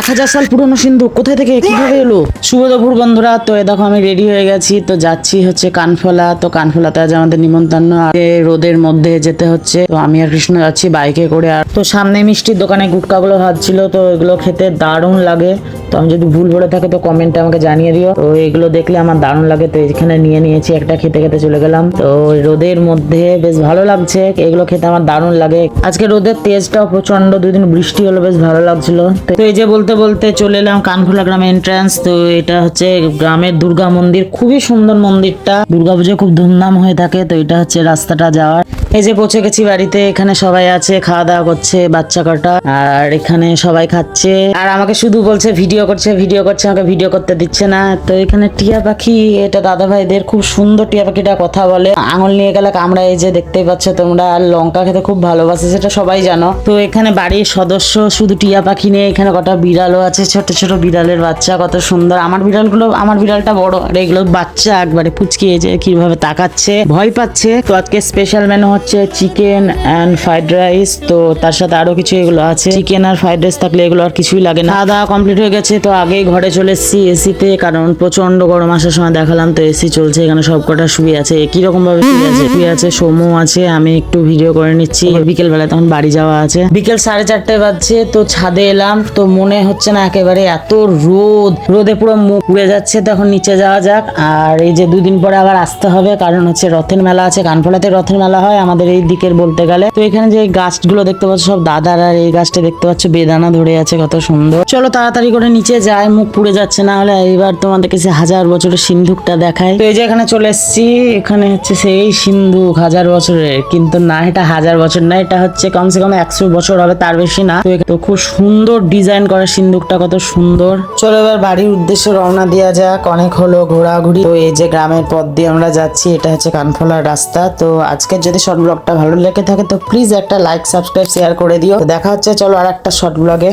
এক হাজার সাল পুরনো সিন্ধু, কোথায় থেকে, কীভাবে এলো? শুভ দুপুর বন্ধুরা, তো এ দেখো আমি রেডি হয়ে গেছি, তো যাচ্ছি হচ্ছে কানফলা, তো কানফলাতে আজ আমাদের নিমন্ত্রণ রোদের মধ্যে যেতে হচ্ছে, তো আমি আর কৃষ্ণ যাচ্ছি বাইকে করে, আর তো সামনে মিষ্টির দোকানে গুটকাগুলো ভাজছিল, তো এগুলো খেতে দারুণ লাগে, তো আমি যদি ভুল ভরে থাকে তো কমেন্টে আমাকে জানিয়ে দিও, তো এগুলো দেখলে আমার দারুণ লাগে, তো এখানে নিয়ে নিয়েছি, একটা খেতে খেতে চলে গেলাম, তো রোদের মধ্যে বেশ ভালো লাগছে, এগুলো খেতে আমার দারুণ লাগে, আজকে রোদের তেজটাও প্রচণ্ড দুই দিন বৃষ্টি হলো, বেশ ভালো লাগছিল, তো এই যে বলতে বলতে চলে এলাম কানফুলা গ্রামে এন্ট্রান্স তো এটা হচ্ছে গ্রামের দুর্গা মন্দির। খুবই সুন্দর মন্দিরটা। দুর্গাপুজো খুব ধুমধাম হয়ে থাকে, তো এটা হচ্ছে রাস্তাটা যাওয়ার। এই যে পৌঁছে গেছি বাড়িতে, এখানে সবাই আছে খাওয়া দাওয়া করছে, বাচ্চা কটা, আর এখানে সবাই খাচ্ছে। আর আমাকে শুধু বলছে, ভিডিও করছে ভিডিও করছে, আমাকে ভিডিও করতে দিচ্ছে না। তো এখানে টিয়া পাখি, এটা দাদা ভাইদের খুব সুন্দর টিয়া পাখিটা কথা বলে। আঙুল নিয়ে গেলে কামড়া, এই যে দেখতেই পাচ্ছ তোমরা, আর লঙ্কা খেতে খুব ভালোবাসে, সেটা সবাই জানো। তো এখানে বাড়ির সদস্য শুধু টিয়া পাখি নিয়ে এখানে কটা বিড়ালও আছে, ছোট ছোট বিড়ালের বাচ্চা কত সুন্দর। আমার বিড়ালগুলো, আমার বিড়ালটা বড়, আর এগুলো বাচ্চা একবারে পুচকিয়ে যে কীভাবে তাকাচ্ছে। ভয় পাচ্ছে। তো আজকে স্পেশাল মেনু হচ্ছে চিকেন অ্যান্ড ফ্রাইড রাইস তো তার সাথে আরও কিছু এগুলো আছে। চিকেন আর ফ্রাইড রাইস থাকলে এগুলো আর কিছুই লাগে না। খাওয়া দাওয়া কমপ্লিট হয়ে গেছে, তো আগেই ঘরে চলে এসেছি এসিতে কারণ প্রচণ্ড গরম আসার সময় দেখালাম, তো এসি চলছে, এখানে সব কটা শুয়ে আছে। একই রকম ভাবে শুয়ে আছে। শুয়ে আছে সোমো আছে, আমি একটু ভিডিও করে নিচ্ছি। বিকেল বেলা তখন বাড়ি যাওয়া আছে। বিকেল সাড়ে চারটে বাজছে, তো ছাদে এলাম, তো মনে হচ্ছে না, একেবারে এত রোদ। রোদে পুরো মুখ পুড়ে যাচ্ছে তখন নিচে যাওয়া যাক। আর এই যে দুদিন পরে আবার আসতে হবে, কারণ হচ্ছে রথের মেলা আছে, কানফলাতে রথের মেলা হয় আমাদের এই দিকের বলতে গেলে। তো এখানে যে গাছগুলো দেখতে পাচ্ছ, সব দাদার আর এই গাছটা দেখতে পাচ্ছ, বেদানা ধরে আছে, কত সুন্দর। চলো তাড়াতাড়ি করে নিচে যায় মুখ পুড়ে যাচ্ছে, না হলে এবার তোমাদের সে হাজার বছরের সিন্ধুকটা দেখায় তো এই যে এখানে চলে এসেছি, এখানে হচ্ছে সেই সিন্ধুক, হাজার বছরের। কিন্তু না, এটা হাজার বছর না, এটা হচ্ছে কমসে কম একশো বছর হবে, তার বেশি না। তো খুব সুন্দর ডিজাইন করা সিন্ধুকটা কত সুন্দর। চলো এবার বাড়ির উদ্দেশ্যে রওনা দেওয়া যাক। অনেক হলো ঘোরাঘুরি। তো এই যে গ্রামের পথ দিয়ে আমরা যাচ্ছি, এটা হচ্ছে কানফলার রাস্তা। তো আজকের যদি শর্ট ব্লগটা ভালো লেগে থাকে, তো প্লিজ একটা লাইক সাবস্ক্রাইব শেয়ার করে দিও। দেখা হচ্ছে, চলো আর একটা শর্ট ব্লগে